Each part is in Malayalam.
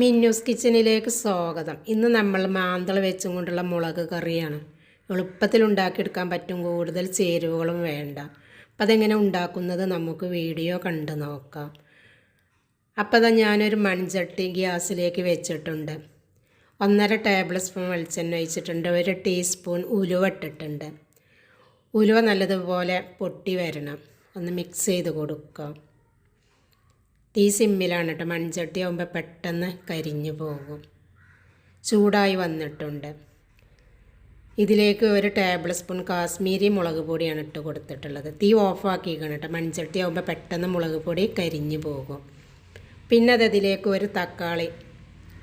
മിന്നൂസ് കിച്ചണിലേക്ക് സ്വാഗതം. ഇന്ന് നമ്മൾ മാന്തള വെച്ചും കൊണ്ടുള്ള മുളക് കറിയാണ്. എളുപ്പത്തിൽ ഉണ്ടാക്കിയെടുക്കാൻ പറ്റും കൂടുതൽ ചേരുവകളും വേണ്ട. അപ്പം അതെങ്ങനെ ഉണ്ടാക്കുന്നത് നമുക്ക് വീഡിയോ കണ്ട് നോക്കാം. അപ്പോൾ അതാ ഞാനൊരു മൺചട്ടി ഗ്യാസിലേക്ക് വെച്ചിട്ടുണ്ട്. ഒന്നര ടേബിൾ സ്പൂൺ വെളിച്ചെണ്ണ ഒഴിച്ചിട്ടുണ്ട് ഒരു ടീസ്പൂൺ ഉലുവ ഇട്ടിട്ടുണ്ട്. ഉലുവ നല്ലതുപോലെ പൊട്ടി വരണം. ഒന്ന് മിക്സ് ചെയ്ത് കൊടുക്കാം. തീ സിമ്മിലാണ് കേട്ടോ മൺചട്ടി ആകുമ്പോൾ പെട്ടെന്ന് കരിഞ്ഞു പോകും. ചൂടായി വന്നിട്ടുണ്ട്. ഇതിലേക്ക് ഒരു ടേബിൾ സ്പൂൺ കാശ്മീരി മുളക് പൊടിയാണ് ഇട്ട് കൊടുത്തിട്ടുള്ളത്. തീ ഓഫാക്കിക്കണം കേട്ടോ മൺചട്ടി ആകുമ്പോൾ പെട്ടെന്ന് മുളക് പൊടി കരിഞ്ഞു പോകും. പിന്നെ അതിലേക്ക് ഒരു തക്കാളി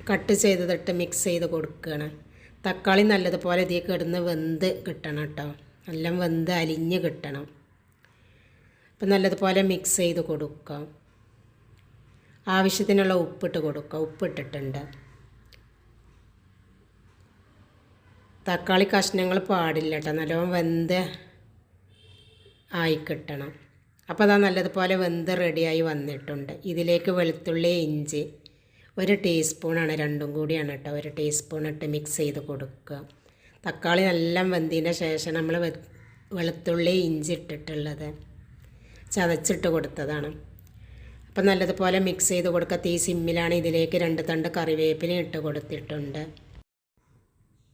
കട്ട് ചെയ്തതിട്ട് മിക്സ് ചെയ്ത് കൊടുക്കുകയാണ് തക്കാളി നല്ലതുപോലെ ഇതിൽ കിടന്ന് വെന്ത് കിട്ടണം കേട്ടോ എല്ലാം വെന്ത് അലിഞ്ഞ് കിട്ടണം. അപ്പം നല്ലതുപോലെ മിക്സ് ചെയ്ത് കൊടുക്കാം. ആവശ്യത്തിനുള്ള ഉപ്പിട്ട് കൊടുക്കുക. ഉപ്പിട്ടിട്ടുണ്ട്. തക്കാളി കഷ്ണങ്ങൾ പാടില്ല കേട്ടോ നല്ലോണം വെന്ത് ആയി കിട്ടണം അപ്പോൾ അതാ നല്ലതുപോലെ വെന്ത് റെഡിയായി വന്നിട്ടുണ്ട്. ഇതിലേക്ക് വെളുത്തുള്ളി ഇഞ്ചി ഒരു ടീസ്പൂണാണ്. രണ്ടും കൂടിയാണ് കേട്ടോ ഒരു ടീസ്പൂൺ ഇട്ട് മിക്സ് ചെയ്ത് കൊടുക്കുക. തക്കാളി നല്ല വെന്തതിന്റെ ശേഷം നമ്മൾ വെളുത്തുള്ളി ഇഞ്ചി ഇട്ടിട്ടുള്ളത്. ചതച്ചിട്ട് കൊടുത്തതാണ്. അപ്പം നല്ലതുപോലെ മിക്സ് ചെയ്ത് കൊടുക്കുക തീ സിമ്മിലാണ് ഇതിലേക്ക് രണ്ട് തണ്ട് കറിവേപ്പില ഇട്ട് കൊടുത്തിട്ടുണ്ട്.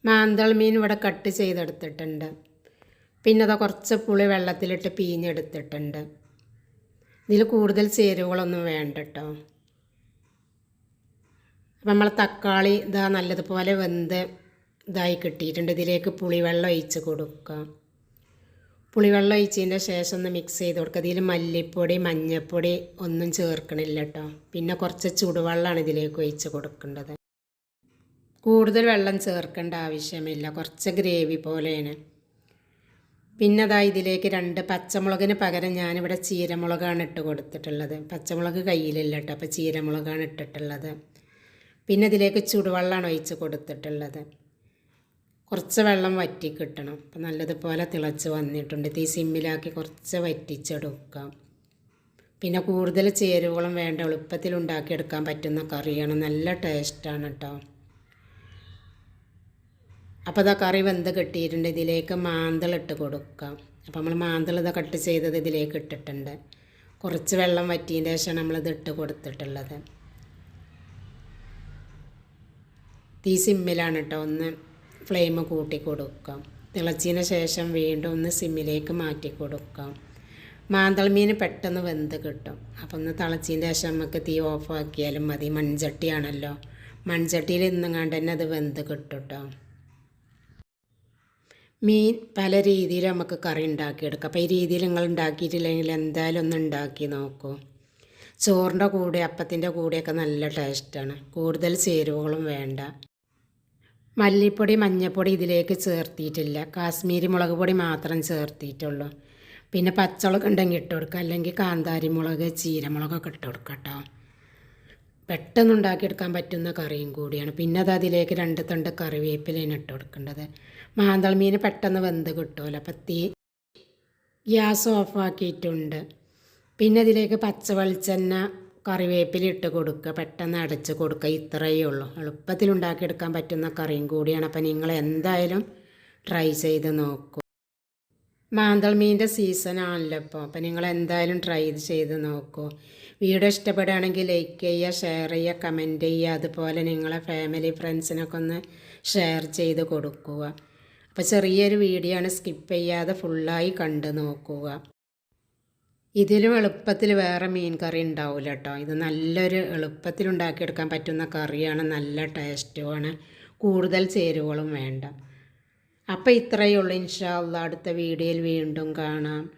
മാന്തൾ മീൻ ഇവിടെ കട്ട് ചെയ്തെടുത്തിട്ടുണ്ട്. പിന്നെ അത് കുറച്ച് പുളി വെള്ളത്തിലിട്ട് പീഞ്ഞെടുത്തിട്ടുണ്ട്. ഇതിൽ കൂടുതൽ ചേരുവകളൊന്നും വേണ്ടട്ടോ അപ്പം നമ്മൾ തക്കാളി ഇതാ നല്ലതുപോലെ വെന്ത് ഇതായി കിട്ടിയിട്ടുണ്ട്. ഇതിലേക്ക് പുളിവെള്ളം ഒഴിച്ച് കൊടുക്കാം. പുളിവെള്ളം ഒഴിച്ചതിന്റെ ശേഷം ഒന്ന് മിക്സ് ചെയ്ത് കൊടുക്കുക. ഇതിൽ മല്ലിപ്പൊടി മഞ്ഞൾപ്പൊടി ഒന്നും ചേർക്കണില്ല കേട്ടോ പിന്നെ കുറച്ച് ചുടുവെള്ളമാണ് ഇതിലേക്ക് ഒഴിച്ച് കൊടുക്കേണ്ടത്. കൂടുതൽ വെള്ളം ചേർക്കേണ്ട ആവശ്യമില്ല. കുറച്ച് ഗ്രേവി പോലെയാണ്. പിന്നെ അതാ ഇതിലേക്ക് രണ്ട് പച്ചമുളകിന് പകരം ഞാനിവിടെ ചീരമുളകാണ് ഇട്ട് കൊടുത്തിട്ടുള്ളത്. പച്ചമുളക് കയ്യിലില്ല കേട്ടോ അപ്പോൾ ചീരമുളകാണ് ഇട്ടിട്ടുള്ളത്. പിന്നെ ഇതിലേക്ക് ചുടുവെള്ളമാണ് ഒഴിച്ച് കൊടുത്തിട്ടുള്ളത്. കുറച്ച് വെള്ളം വറ്റി കിട്ടണം. അപ്പം നല്ലതുപോലെ തിളച്ച് വന്നിട്ടുണ്ട്. തീ സിമ്മിലാക്കി കുറച്ച് വറ്റിച്ചെടുക്കാം. പിന്നെ കൂടുതൽ ചേരുവകളും വേണ്ട. എളുപ്പത്തിൽ ഉണ്ടാക്കിയെടുക്കാൻ പറ്റുന്ന കറിയാണ്. നല്ല ടേസ്റ്റാണ് കേട്ടോ. അപ്പോൾ ഇതാ കറി വെന്ത് കിട്ടിയിട്ടുണ്ട്. ഇതിലേക്ക് മാന്തൾ ഇട്ട് കൊടുക്കാം. അപ്പോൾ നമ്മൾ മാന്തൾ ഇത് കട്ട് ചെയ്തത് ഇതിലേക്ക് ഇട്ടിട്ടുണ്ട്. കുറച്ച് വെള്ളം വറ്റിയതിന്റെ ശേഷം നമ്മളിത് ഇട്ട് കൊടുത്തിട്ടുള്ളത്. തീ സിമ്മിലാണ് കേട്ടോ ഒന്ന് ഫ്ലെയിം കൂട്ടി കൊടുക്കാം തിളച്ചതിന് ശേഷം വീണ്ടും ഒന്ന് സിമ്മിലേക്ക് മാറ്റി കൊടുക്കാം മാന്തൾ മീൻ പെട്ടെന്ന് വെന്ത് കിട്ടും. അപ്പം ഒന്ന് തിളച്ചതിന്റെ ശേഷം നമുക്ക് തീ ഓഫാക്കിയാലും മതി. മൺചട്ടിയാണല്ലോ. മൺചട്ടിയിൽ ഇന്നുങ്ങാണ്ട് തന്നെ അത് വെന്ത് കേട്ടോ മീൻ പല രീതിയിൽ നമുക്ക് കറി ഉണ്ടാക്കിയെടുക്കാം. അപ്പോൾ ഈ രീതിയിൽ നിങ്ങൾ ഉണ്ടാക്കിയിട്ടില്ലെങ്കിൽ എന്തായാലും ഒന്ന് ഉണ്ടാക്കി നോക്കൂ. ചോറിന്റെ കൂടെ അപ്പത്തിന്റെ കൂടെയൊക്കെ നല്ല ടേസ്റ്റാണ്. കൂടുതൽ ചേരുവകളും വേണ്ട. മല്ലിപ്പൊടി മഞ്ഞൾപ്പൊടി ഇതിലേക്ക് ചേർത്തിയിട്ടില്ല. കാശ്മീരി മുളക് പൊടി മാത്രം ചേർത്തിയിട്ടുള്ളൂ. പിന്നെ പച്ചമുളക് ഉണ്ടെങ്കിൽ ഇട്ട് കൊടുക്കുക. അല്ലെങ്കിൽ കാന്താരി മുളക് ചീരമുളകൊക്കെ ഇട്ട് കൊടുക്കുക കേട്ടോ. പെട്ടെന്ന് ഉണ്ടാക്കിയെടുക്കാൻ പറ്റുന്ന കറിയും കൂടിയാണ്. പിന്നെ അത് അതിലേക്ക് രണ്ട് തണ്ട് കറിവേപ്പിലയാണ് ഇട്ട് കൊടുക്കേണ്ടത്. മാന്തൾ മീൻ പെട്ടെന്ന് വെന്ത് കിട്ടുമല്ലോ അപ്പം തീ ഗ്യാസ് ഓഫാക്കിയിട്ടുണ്ട് പിന്നെ അതിലേക്ക് പച്ച വെളിച്ചെണ്ണ കറിവേപ്പില ഇട്ട് കൊടുക്കുക പെട്ടെന്ന് അടച്ച് കൊടുക്കുക ഇത്രയേ ഉള്ളൂ. എളുപ്പത്തിൽ ഉണ്ടാക്കിയെടുക്കാൻ പറ്റുന്ന കറിയും കൂടിയാണ്. അപ്പം നിങ്ങൾ എന്തായാലും ട്രൈ ചെയ്ത് നോക്കൂ. മാന്തൾ മീന്റെ സീസൺ ആണല്ലോ ഇപ്പോൾ അപ്പം നിങ്ങൾ എന്തായാലും ട്രൈ ചെയ്ത് നോക്കൂ. വീഡിയോ ഇഷ്ടപ്പെടുകയാണെങ്കിൽ ലൈക്ക് ചെയ്യുക ഷെയർ ചെയ്യുക കമന്റ് ചെയ്യുക. അതുപോലെ നിങ്ങളെ ഫാമിലി ഫ്രണ്ട്സിനൊക്കെ ഒന്ന് ഷെയർ ചെയ്ത് കൊടുക്കുക. അപ്പോൾ ചെറിയൊരു വീഡിയോ ആണ്. സ്കിപ്പ് ചെയ്യാതെ ഫുള്ളായി കണ്ട് നോക്കുക. ഇതിലും എളുപ്പത്തിൽ വേറെ മീൻ കറി ഉണ്ടാവില്ല കേട്ടോ ഇത് നല്ലൊരു എളുപ്പത്തിൽ ഉണ്ടാക്കിയെടുക്കാൻ പറ്റുന്ന കറിയാണ് നല്ല ടേസ്റ്റുമാണ് കൂടുതൽ ചേരുവകളും വേണ്ട. അപ്പോൾ ഇത്രയേ ഉള്ളൂ. ഇൻഷാ അള്ളാ അടുത്ത വീഡിയോയിൽ വീണ്ടും കാണാം.